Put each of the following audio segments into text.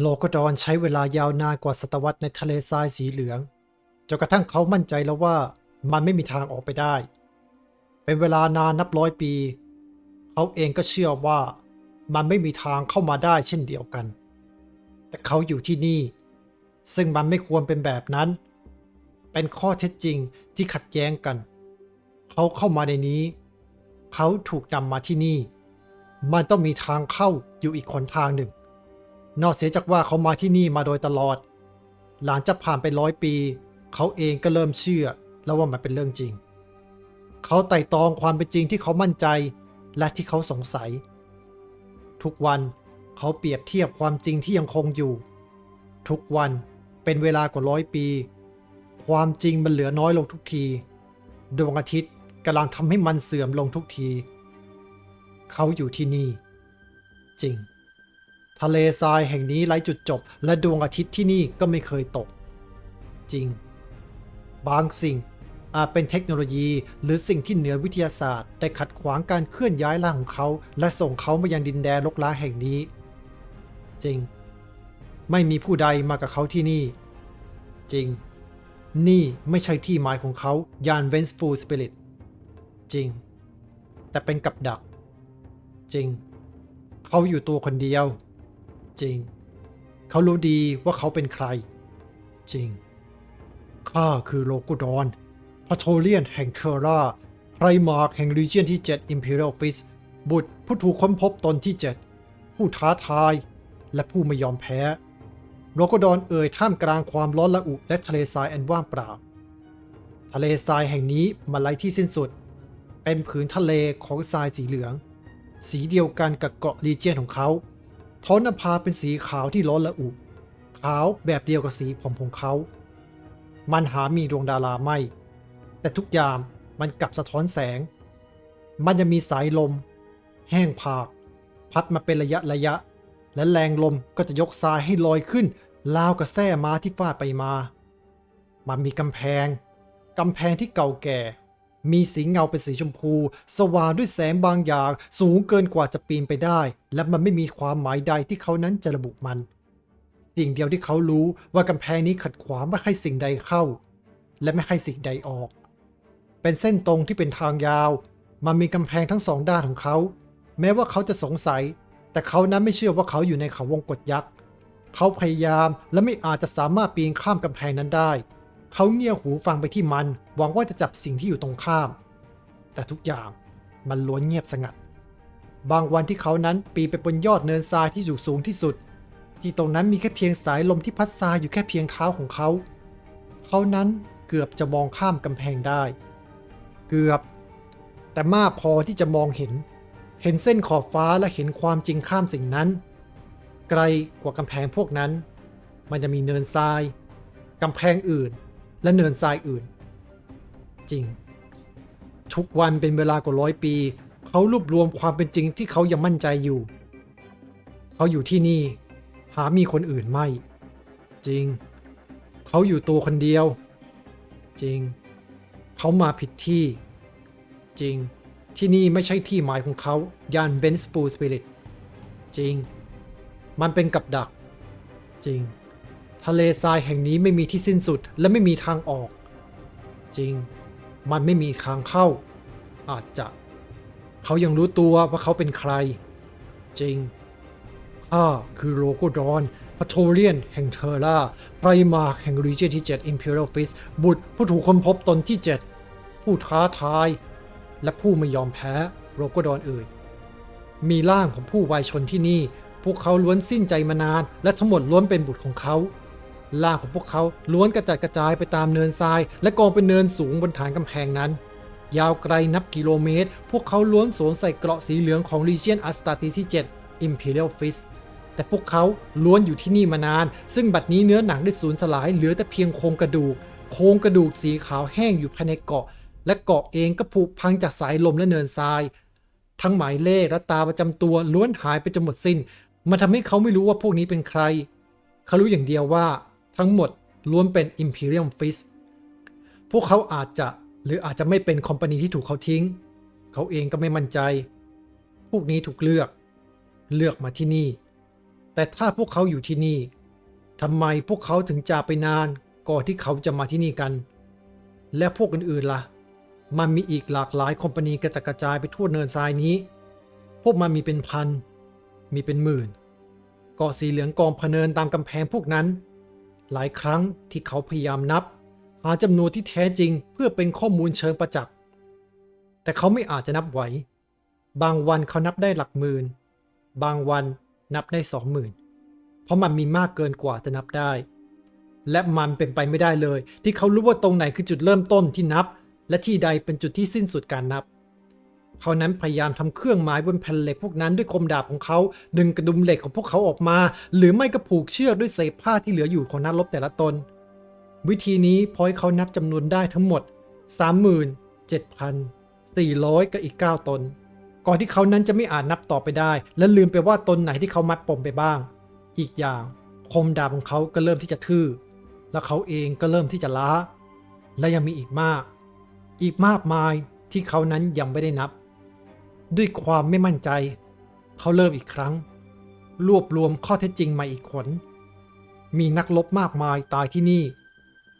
โลกดอนใช้เวลายาวนานกว่าศตวรรษในทะเลทรายสีเหลือง จนกระทั่งเขามั่นใจแล้วว่ามันไม่มีทางออกไปได้ เป็นเวลานานนับร้อยปี เขาเองก็เชื่อว่ามันไม่มีทางเข้ามาได้เช่นเดียวกัน แต่เขาอยู่ที่นี่ ซึ่งมันไม่ควรเป็นแบบนั้น เป็นข้อเท็จจริงที่ขัดแย้งกัน เขาเข้ามาในนี้ เขาถูกนำมาที่นี่ มันต้องมีทางเข้าอยู่อีกคนทางหนึ่ง นอกเสียจากว่าเขามาที่นี่มาโดยตลอด หลังจากผ่านไปร้อยปี เขาเองก็เริ่มเชื่อแล้วว่ามันเป็นเรื่องจริง เขาไต่ตองความเป็นจริงที่เขามั่นใจและที่เขาสงสัย ทุกวันเขาเปรียบเทียบความจริงที่ยังคงอยู่ ทุกวันเป็นเวลากว่าร้อยปี ความจริงมันเหลือน้อยลงทุกที ดวงอาทิตย์กำลังทำให้มันเสื่อมลงทุกที เขาอยู่ที่นี่ จริง ทะเลทรายแห่งนี้ไร้จุดจบ และดวงอาทิตย์ที่นี่ก็ไม่เคยตก จริง บางสิ่งอาจเป็นเทคโนโลยีหรือสิ่งที่เหนือวิทยาศาสตร์ได้ขัดขวางการเคลื่อนย้ายร่างของเขา และส่งเขามายังดินแดนลกล้าแห่งนี้ จริง ไม่มีผู้ใดมากับเขาที่นี่ จริง นี่ไม่ใช่ที่หมายของเขายานเวนส์ฟูลสปิริตจริง แต่เป็นกับดัก จริง เขาอยู่ตัวคนเดียว จริง เขารู้ดีว่าเขาเป็นใคร จริง ข้าคือโลกุดอนพัทโทเลียนแห่งเทอร่าไพรมาร์กแห่งรีเจียนที่ 7 Imperial Fist บุตรผู้ถูกค้นพบตนที่ 7 ผู้ท้าทาย และผู้ไม่ยอมแพ้โลกุดอนเอ่ยท่ามกลางความร้อนระอุและทะเลทรายอันว่างเปล่า ทะเลทรายแห่งนี้มันไร้ที่สิ้นสุด เป็นผืนทะเลของทรายสีเหลือง สีเดียวกันกับเกาะรีเจียนของเขา ท้องนภาเป็นสีขาวที่ร้อนระอุขาวแบบเดียวกับสีผมของเขา มันหามีดวงดาราไม่ แต่ทุกอย่างมันกลับสะท้อนแสง มันยังมีสายลม แห้งผาก พัดมาเป็นระยะระยะ และแรงลมก็จะยกทรายให้ลอยขึ้นราวกับแส้ม้าที่ฟาดไปมา มันมีกำแพง กำแพงที่เก่าแก่ มีสีเงาเป็นสีชมพู สว่างด้วยแสงบางอย่าง สูงเกินกว่าจะปีนไปได้ และมันไม่มีความหมายใดที่เขานั้นจะระบุมัน สิ่งเดียวที่เขารู้ว่ากำแพงนี้ขัดขวางไม่ให้สิ่งใดเข้า และไม่ให้สิ่งใดออก เป็นเส้นตรงที่เป็นทางยาว มันมีกำแพงทั้งสองด้านของเขา แม้ว่าเขาจะสงสัย แต่เขานั้นไม่เชื่อว่าเขาอยู่ในเขาวงกฏยักษ์ เขาพยายามและไม่อาจจะสามารถปีนข้ามกำแพงนั้นได้ เขาเงี่ยหูฟังไปที่มัน หวังว่าจะจับสิ่งที่อยู่ตรงข้าม แต่ทุกอย่างมันล้วนเงียบสงัด บางวันที่เขานั้นปีนไปบนยอดเนินทรายที่อยู่สูงที่สุด ที่ตรงนั้นมีแค่เพียงสายลมที่พัดทรายอยู่แค่เพียงเท้าของเขา เขานั้นเกือบจะมองข้ามกำแพงได้ เกือบ แต่มากพอที่จะมองเห็น เห็นเส้นขอบฟ้าและเห็นความจริงข้ามสิ่งนั้น ไกลกว่ากำแพงพวกนั้น มันจะมีเนินทรายกำแพงอื่น และเนินทรายอื่น จริง ทุกวันเป็นเวลากว่าร้อยปี เขารวบรวมความเป็นจริงที่เขายังมั่นใจอยู่ เขาอยู่ที่นี่ หามีคนอื่นไม่ จริง เขาอยู่ตัวคนเดียว จริง เขามาผิดที่ จริง ที่นี่ไม่ใช่ที่หมายของเขายานเบนสปูสปิริตจริง มันเป็นกับดัก จริง ทะเลทรายแห่งนี้ไม่มีที่สิ้นสุดและไม่มีทางออก จริง มันไม่มีทางเข้า อาจจะ เขายังรู้ตัวว่าเขาเป็นใคร จริงข้าคือโลโกดอนพัทโทเลียนแห่งเทอร่าไพรมาร์แห่งรีเจนที่ 7 Imperial Fist บุตรผู้ถูกค้นพบตนที่ 7 ผู้ท้าทาย และผู้ไม่ยอมแพ้โลโกดอนเอ่ยมีร่างของผู้วายชนที่นี่ พวกเขาล้วนสิ้นใจมานาน และทั้งหมดล้วนเป็นบุตรของเขา ร่างของพวกเขาล้วนกระจัดกระจายไปตามเนินทราย และกองเป็นเนินสูงบนฐานกำแพงนั้น ยาวไกลนับกิโลเมตร พวกเขาล้วนสวมใส่เกราะสีเหลืองของ Legion a s t a r t e ที่ 7 Imperial Fist แต่พวกเขาล้วนอยู่ที่นี่มานาน ซึ่งบัดนี้เนื้อหนังได้สูญสลายเหลือแต่เพียงโครงกระดูก โครงกระดูกสีขาวแห้งอยู่ภายในเกาะ และเกาะเองก็ผุพังจากสายลมและเนินทราย ทั้งหมายเลขและตาประจำตัวล้วนหายไปจนหมดสิ้น มันทำให้เขาไม่รู้ว่าพวกนี้เป็นใคร เขารู้อย่างเดียวว่า ทั้งหมดล้วนเป็น Imperial Fist พวกเขาอาจจะหรืออาจจะไม่เป็นคอมพานีที่ถูกเขาทิ้ง เขาเองก็ไม่มั่นใจ พวกนี้ถูกเลือก เลือกมาที่นี่ แต่ถ้าพวกเขาอยู่ที่นี่ทำไมพวกเขาถึงจากไปนานก่อนที่เขาจะมาที่นี่กัน และพวกอื่นๆล่ะ มันมีอีกหลากหลายคอมพานีกระจัดกระจายไปทั่วเนินทรายนี้ พวกมันมีเป็นพัน มีเป็นหมื่นเกาะสีเหลืองกองพเนินตามกำแพงพวกนั้น หลายครั้งที่เขาพยายามนับ หาจำนวนที่แท้จริงเพื่อเป็นข้อมูลเชิงประจักษ์ แต่เขาไม่อาจจะนับไหว บางวันเขานับได้หลักหมื่น บางวันนับได้สองหมื่น เพราะมันมีมากเกินกว่าจะนับได้ และมันเป็นไปไม่ได้เลย ที่เขารู้ว่าตรงไหนคือจุดเริ่มต้นที่นับ และที่ใดเป็นจุดที่สิ้นสุดการนับ เขานั้นพยายามทำเครื่องหมายบนแผ่นเหล็กพวกนั้นด้วยคมดาบของเขาดึงกระดุมเหล็กของพวกเขาออกมา หรือไม่ก็ผูกเชือกด้วยเศษผ้าที่เหลืออยู่ของนักรบแต่ละตน วิธีนี้พอให้เขานับจำนวนได้ทั้งหมด 37,400 กับอีก 9 ตน ก่อนที่เขานั้นจะไม่อาจนับต่อไปได้ และลืมไปว่าตนไหนที่เขามัดปมไปบ้าง อีกอย่างคมดาบของเขาก็เริ่มที่จะทื่อและเขาเองก็เริ่มที่จะล้า และยังมีอีกมาก อีกมากมายที่เขานั้นยังไม่ได้นับ ด้วยความไม่มั่นใจ เขาเริ่มอีกครั้ง รวบรวมข้อเท็จจริงมาอีกขน มีนักรบมากมายตายที่นี่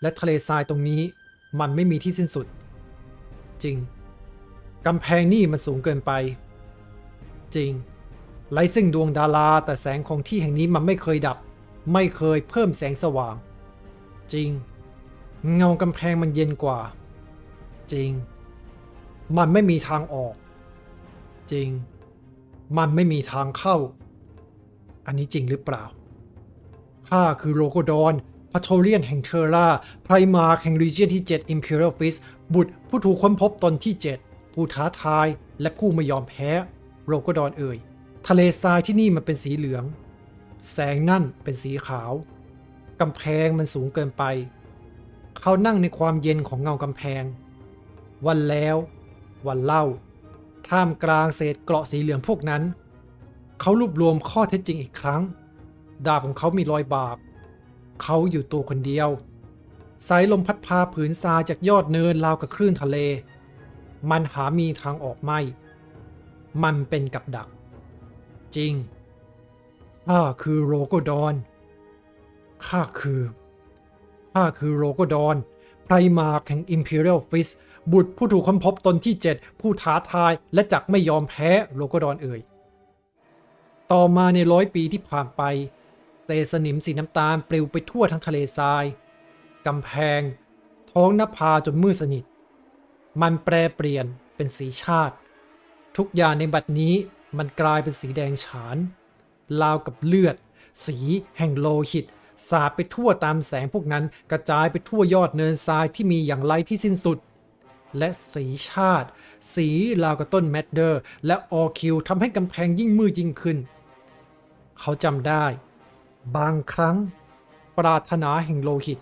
และทะเลทรายตรงนี้มันไม่มีที่สิ้นสุด จริงกำแพงนี่มันสูงเกินไป จริงไร้ซึ่งดวงดาราแต่แสงของที่แห่งนี้มันไม่เคยดับ ไม่เคยเพิ่มแสงสว่าง จริง เงากำแพงมันเย็นกว่า จริง มันไม่มีทางออก จริง มันไม่มีทางเข้า อันนี้จริงหรือเปล่า ข้าคือโรโกดอนพัทเรียนแห่งเทอร่า ไพรมาแห่งรีเจียนที่ 7 Imperial Fist บุตรผู้ถูกค้นพบตนที่ 7 ผู้ท้าทายและผู้ไม่ยอมแพ้โรโกดอนเอ่ย ทะเลทรายที่นี่มันเป็นสีเหลือง แสงนั่นเป็นสีขาว กำแพงมันสูงเกินไป เขานั่งในความเย็นของเงากำแพง วันแล้ว วันเล่า ท่ามกลางเศษเกราะสีเหลืองพวกนั้น เขารวบรวมข้อเท็จจริงอีกครั้ง ดาบของเขามีรอยบากเขาอยู่ตัวคนเดียว สายลมพัดพาผืนทรายจากยอดเนินราวกับคลื่นทะเล มันหามีทางออกไม่ มันเป็นกับดัก จริง ข้าคือโรโกดอน ข้าคือ ข้าคือโรโกดอนไพรมาแห่ง Imperial Fist บุตรผู้ถูกค้นพบตนที่ 7 ผู้ท้าทายและจักไม่ยอมแพ้โรโกดอนเอ่ย ต่อมาในร้อยปีที่ผ่านไปเศษสนิมสีน้ำตาลปลิวไปทั่วทั้งทะเลทรายกำแพง ท้องนภาจนมืดสนิท มันแปรเปลี่ยนเป็นสีชาติ ทุกอย่างในบัดนี้มันกลายเป็นสีแดงฉานราวกับเลือด สีแห่งโลหิต สาดไปทั่วตามแสงพวกนั้นกระจายไปทั่วยอดเนินทรายที่มีอย่างไรที่สิ้นสุด และสีชาติ สีราวกับต้นแมดเดอร์ และออคิวทำให้กำแพงยิ่งมืดยิ่งขึ้น เขาจำได้ บางครั้ง ปรารถนาแห่งโลหิต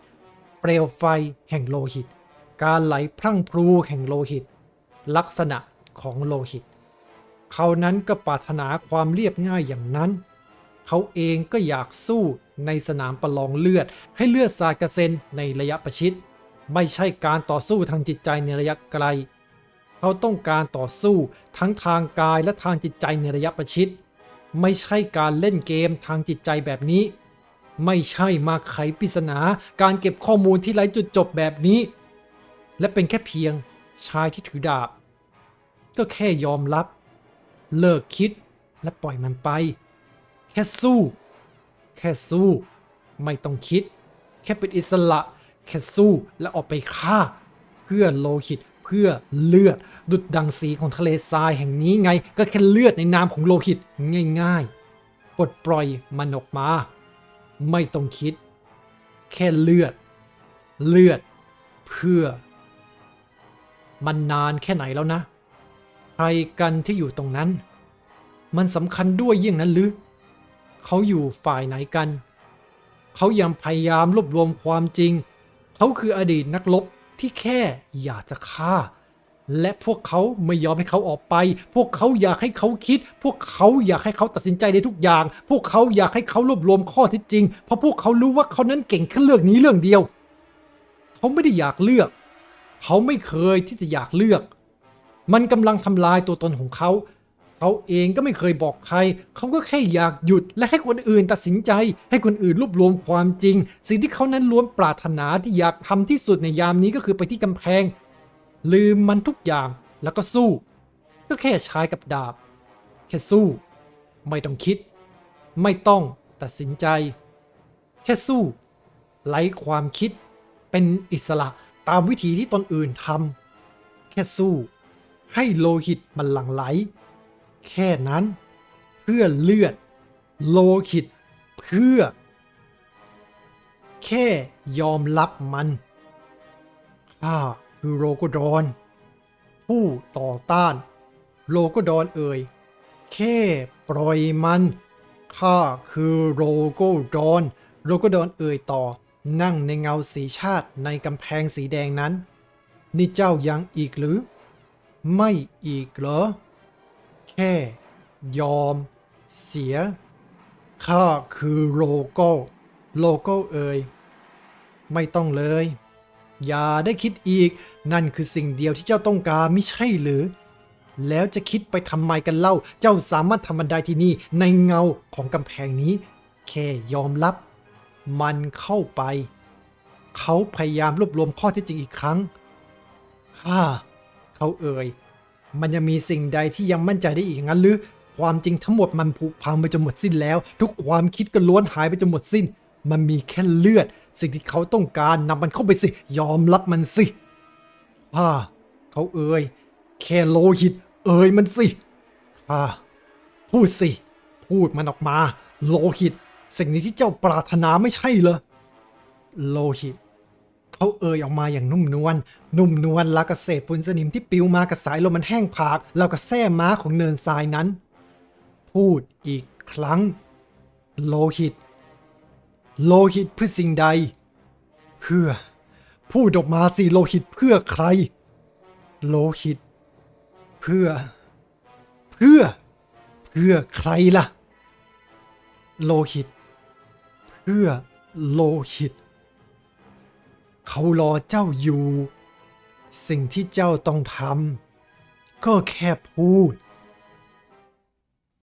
เปลวไฟแห่งโลหิต การไหลพรั่งพรูแห่งโลหิต ลักษณะของโลหิต เขานั้นก็ปรารถนาความเรียบง่ายอย่างนั้น เขาเองก็อยากสู้ในสนามประลองเลือดให้เลือดสาดกระเซ็นในระยะประชิด ไม่ใช่การต่อสู้ทางจิตใจในระยะไกล เขาต้องการต่อสู้ทั้งทางกายและทางจิตใจในระยะประชิด ไม่ใช่การเล่นเกมทางจิตใจแบบนี้ ไม่ใช่มาไขปริศนาการเก็บข้อมูลที่ไร้จุดจบแบบนี้ และเป็นแค่เพียงชายที่ถือดาบ ก็แค่ยอมรับ เลิกคิดและปล่อยมันไป แค่สู้ แค่สู้ ไม่ต้องคิด แค่เป็นอิสระ แค่สู้และออกไปฆ่า เพื่อโลหิตเพื่อเลือด ดุดดังสีของทะเลทรายแห่งนี้ไง ก็แค่เลือดในนามของโลหิตง่ายๆปลดปล่อยมันออกมา ไม่ต้องคิด แค่เลือด เลือด เพื่อ มันนานแค่ไหนแล้วนะ ใครกันที่อยู่ตรงนั้น มันสำคัญด้วยยิ่งนั้นหรือเขาอยู่ฝ่ายไหนกัน เขายังพยายามรวบรวมความจริง เขาคืออดีตนักรบที่แค่อยากจะฆ่า และพวกเขาไม่ยอมให้เขาออกไป พวกเขาอยากให้เขาคิด พวกเขาอยากให้เขาตัดสินใจในทุกอย่าง พวกเขาอยากให้เขารวบรวมข้อเท็จจริง เพราะพวกเขารู้ว่าเขานั้นเก่งแค่เรื่องนี้เรื่องเดียว เขาไม่ได้อยากเลือก เขาไม่เคยที่จะอยากเลือก มันกำลังทำลายตัวตนของเขา เขาเองก็ไม่เคยบอกใคร เขาก็แค่อยากหยุดและให้คนอื่นตัดสินใจ ให้คนอื่นรวบรวมความจริง สิ่งที่เขานั้นล้วนปรารถนาที่อยากทำที่สุดในยามนี้ก็คือไปที่กำแพง ลืมมันทุกอย่างแล้วก็สู้ ก็แค่ใช้กับดาบ แค่สู้ ไม่ต้องคิด ไม่ต้องตัดสินใจ แค่สู้ไร้ความคิด เป็นอิสระตามวิธีที่ตนอื่นทำแค่สู้ ให้โลหิตมันหลั่งไหล แค่นั้น เพื่อเลือด โลหิตเพื่อ แค่ยอมรับมันข้าคือโรโกดอน ผู้ต่อต้านโลโกดอนเอ่ยแค่ปล่อยมันข้าคือโรโกดอน โรโกดอนเอ่ยต่อ นั่งในเงาสีชาติในกำแพงสีแดงนั้น นี่เจ้ายังอีกหรือ ไม่อีกเหรอ แค่ยอมเสียข้าคือโลโก้โลโก้เอ่ยไม่ต้องเลย อย่าได้คิดอีกนั่นคือสิ่งเดียวที่เจ้าต้องการไม่ใช่หรือ แล้วจะคิดไปทำไมกันเล่า เจ้าสามารถทำมันได้ที่นี่ในเงาของกำแพงนี้ แค่ยอมรับ มันเข้าไป เขาพยายามรวบรวมข้อเท็จจริงอีกครั้งข้าเขาเอ่ย มันยังมีสิ่งใดที่ยังมั่นใจได้อีกงั้นหรือ ความจริงทั้งหมดมันผุพังไปจนหมดสิ้นแล้ว ทุกความคิดก็ล้วนหายไปจนหมดสิ้น มันมีแค่เลือด สิ่งที่เขาต้องการนำมันเข้าไปสิ ยอมรับมันสิข้าเขาเอ่ยแค่โลหิต เอ่ยมันสิข้าพูดสิ พูดมันออกมา โลหิต สิ่งนี้ที่เจ้าปรารถนาไม่ใช่เหรอโลหิต เขาเอ่ยออกมาอย่างนุ่มนวล นุ่มนวลแล้วก็เศษฝุ่นสนิมที่ปิวมากับสายลมมันแห้งผากแล้วก็แส้ม้าของเนินทรายนั้น พูดอีกครั้ง โลหิต โลหิตเพื่อสิ่งใด เพื่อ พูดออกมาสิโลหิตเพื่อใคร โลหิต เพื่อ เพื่อ เพื่อใครล่ะ โลหิต เพื่อโลหิต เขารอเจ้าอยู่ สิ่งที่เจ้าต้องทำก็แค่พูด